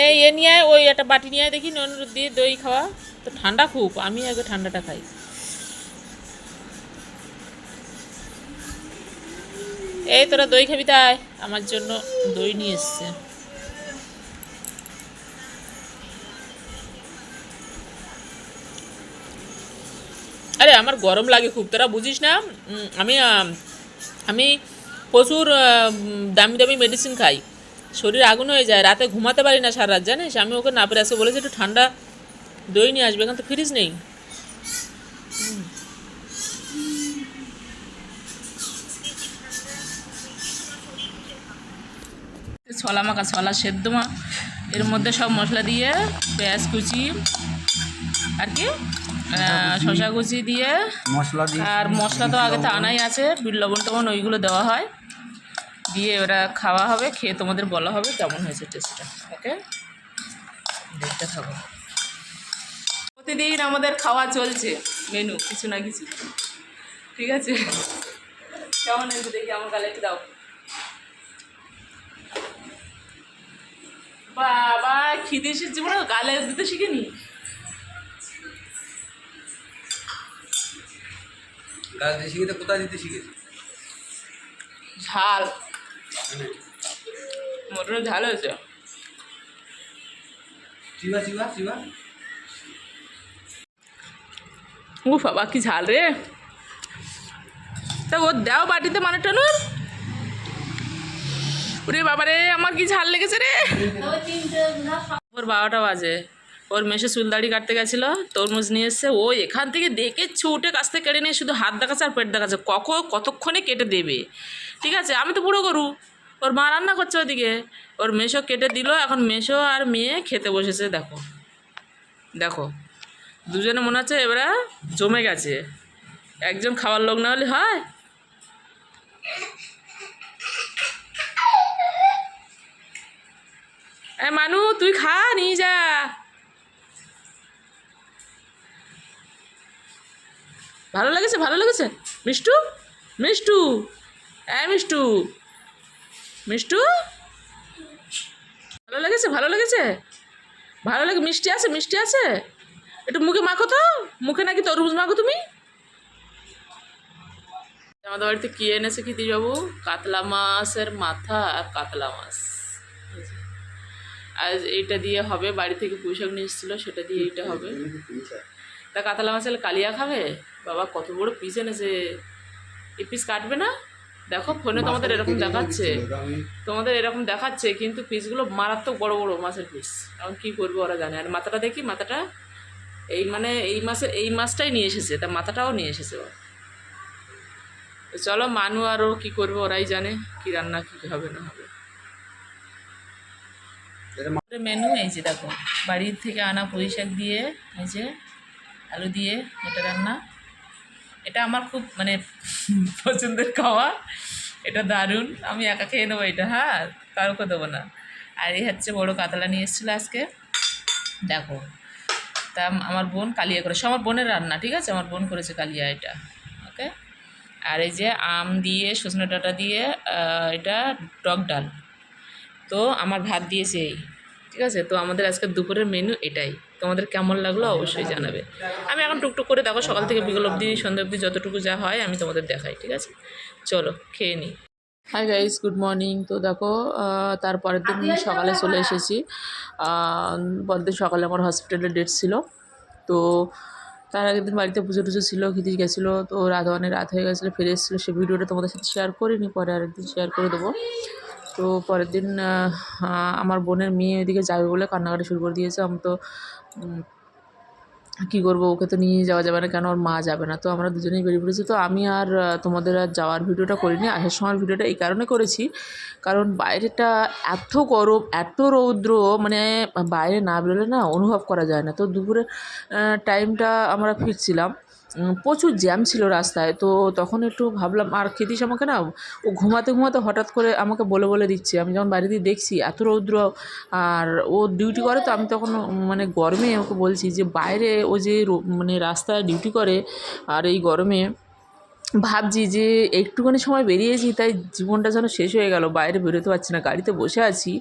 এই, এ নিয়ে ওই একটা বাটি নিয়ে দেখি নুন দিয়ে দই খাওয়া। তো ঠান্ডা খুব, আমি আগে ঠান্ডাটা খাই। এই, তোরা দই খাবি তাই, আমার জন্য দই নিয়ে এসছে। আরে, আমার গরম লাগে খুব, তোরা বুঝিস না আমি আমি প্রচুর দামি দামি মেডিসিন খাই। শরীর আগুন হয়ে যায় রাতে ঘুমাতে পারি না সারা রাত জানিস? আমি ওকে না পেরে আসে বলেছি একটু ঠান্ডা দই নিয়ে আসবে এখন তো ফ্রিজ নেই। ছলা মাখা ছলা সেদ্ধ মা। এর মধ্যে সব মশলা দিয়ে পেঁয়াজ কুচি আর কি? শসা কুচি দিয়ে মশলা আর মশলা তো আগে তো আনাই আছে বিট লবণ টবণ ওইগুলো দেওয়া হয়। দিয়ে ওরা খাওয়া হবে খেয়ে তোমাদের বলা হবে কেমন হয়েছে টেস্টটা ওকে দেখতে থাকো। প্রতিদিন আমাদের খাওয়া চলছে মেনু কিছু না কিছু। ঠিক আছে? কেমন হয়েছে দেখি আমার গালে একটু দাও। বাবা খিদে এসেছে বলে গালে দিতে শিখিনি। গাছ দিয়ে শিখেছে কোথায় দিতে শিখেছে? ঝাল। মোটর ঝাল হয়েছে। ও বাবা কি ঝাল রে। তা ও দাও বাটিতে মানে টানুর ওরে বাবা রে আমার কি ঝাল লেগেছে রে। ওর বারোটা বাজে। ওর মেশে চুলদাড়ি কাটতে গেছিল, তরমুজ নিয়ে এসছে ও এখান থেকে দেখে ছুটে কাছ থেকে কেটে নিয়ে শুধু হাত দেখাচ্ছে আর পেট দেখাচ্ছে। কখন কতক্ষণে কেটে দেবে? ঠিক আছে, আমি তো পুরো গরু। ওর মা রান্না করছে ওদিকে। ওর মেশো কেটে দিল, এখন মেশো আর মেয়ে খেতে বসেছে, দেখো। দেখো, দুজনে মনে হচ্ছে এবারে জমে গেছে। একজন খাওয়ার লোক না হলে হয়? মানু, তুই খা, নিয়ে যা। ভালো লেগেছে ভালো লেগেছে? মিষ্টু? মিষ্টু? হ্যাঁ মিষ্টু। মিষ্টু? ভালো লেগেছে ভালো লেগেছে? ভালো লাগে, মিষ্টি আছে মিষ্টি আছে? একটু মুখে মাখো তো, মুখে নাকি তরমুজ মাখো তুমি? আমাদের বাড়িতে কি এনেছে কি বাবু কাতলা মাছের মাথা আর কাতলা মাছ। আজ এইটা দিয়ে হবে, বাড়ি থেকে পুঁইশাক নিয়ে এসেছিল, সেটা দিয়ে এইটা হবে। তা কাতলা মাছের কালিয়া খাবে? বাবা কত বড় পিস এনেছে। এই পিস কাটবে না? দেখো ফোনে তোমাদের এরকম দেখাচ্ছে। তোমাদের এরকম দেখাচ্ছে কিন্তু পিসগুলো মারাত্মক বড় বড় মাছের পিস এখন কী করব ওরা জানে। আর মাথাটা দেখি মাথাটা এই মানে এই মাসে এই মাছটাই নিয়ে এসেছে। তা মাথাটাও নিয়ে এসেছে ও চলো মানু আরও কী করবে ওরাই জানে কি রান্না কী হবে না হবে। মেনু এই যে দেখো বাড়ির থেকে আনা পুঁই শাক দিয়ে এই যে আলু দিয়ে এটা রান্না। এটা আমার খুব মানে পছন্দের খাওয়া। এটা দারুণ। আমি একা খেয়ে নেব এটা হ্যাঁ? কারোকে দেবো না। আর এই হচ্ছে বড়ো কাতলা নিয়ে এসেছিল আজকে। দেখো, তা আমার বোন কালিয়া করেছে। আমার বোনের রান্না, ঠিক আছে? আমার বোন করেছে কালিয়া এটা, ওকে? আর এই যে আম দিয়ে, সজনে ডাঁটা দিয়ে এটা টক ডাল। তো আমার ভাত দিয়েছে এই। ঠিক আছে? তো আমাদের আজকে দুপুরের মেনু এটাই। তোমাদের কেমন লাগল অবশ্যই জানাবে। আমি এখন টুকটুক করে দেখো সকাল থেকে বিকেল অবধি সন্ধ্যা অবধি যতটুকু যা হয় আমি তোমাদের দেখাই ঠিক আছে? চলো খেয়ে নিই হাই গাইস গুড মর্নিং তো দেখো তারপরের দিন সকালে চলে এসেছি। আহ, পরের দিন সকালে আমার হসপিটালে ডেট ছিল। তো তার আগের দিন বাড়িতে পুজো টুজো ছিল খিদির গেছিল তো রাত অনেক রাত হয়ে গেছিল ফিরে এসেছিল। সে ভিডিওটা তোমাদের সাথে শেয়ার করিনি পরে আরেকদিন শেয়ার করে দেবো। তো পরের দিন আমার বোনের মেয়ে ওইদিকে যাবে বলে কান্নাকাটি শুরু করে দিয়েছে। আমি তো কী করব, ওকে তো নিয়ে যাওয়া যাবে না, কেন ওর মা যাবে না? তো আমরা দুজনেই বেরিয়ে পড়েছি। তো আমি আর তোমাদের আর যাওয়ার ভিডিওটা করিনি, আসার সময় ভিডিওটা এই কারণে করেছি। কারণ বাইরেটা এত গরম, এত রৌদ্র মানে বাইরে না বেরোলে না অনুভব করা যায় না। তো দুপুরে টাইমটা আমরা ফিরছিলাম। প্রচুর জ্যাম ছিল রাস্তায়, তো তখন একটু ভাবলাম, আর খেতিস আমাকে না, ও ঘুমাতে ঘুমাতে হঠাৎ করে আমাকে বলে বলে দিচ্ছে। আমি যখন বাইরে দিয়ে দেখছি এত রৌদ্র, আর ও ডিউটি করে, তো আমি তখন মানে গরমে ওকে বলছি যে, বাইরে ও যে মানে রাস্তায় ডিউটি করে, আর এই গরমে ভাবছি যে, একটুখানি সময় বেরিয়েছি, তাই জীবনটা যেন শেষ হয়ে গেল, বাইরে বেরোতে পারছি না, গাড়িতে বসে আছি।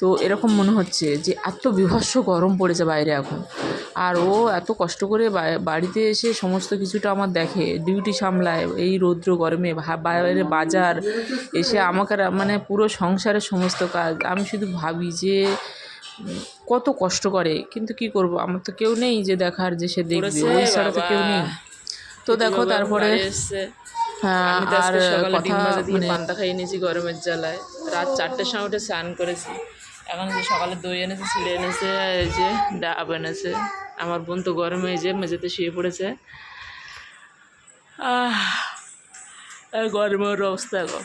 তো এরকম মনে হচ্ছে যে এত বিভৎস গরম পড়েছে বাইরে এখন। আর ও এত কষ্ট করে বাড়িতে এসে সমস্ত কিছুটা আমার দেখে ডিউটি সামলায় এই রৌদ্র গরমে বাইরে বাজার এসে আমাকে মানে পুরো সংসারের সমস্ত কাজ। আমি শুধু ভাবি যে কত কষ্ট করে কিন্তু কি করব? আমার তো কেউ নেই যে দেখার যে সে দেখবে। ওই ছাড়া তো কেউ নেই। তো দেখো তারপরে হ্যাঁ আর কথা মানে পান্তা খাইয়ে নিয়েছি গরমের জ্বালায়। রাত চারটের সময় উঠে স্নান করেছি। এখন যে সকালে দই এনেছে, ছিঁড়ে এনেছে, এই যে ডাব এনেছে। আমার বোন তো গরমে যে মেঝেতে শুয়ে পড়েছে। আহ গরমের অবস্থা গো।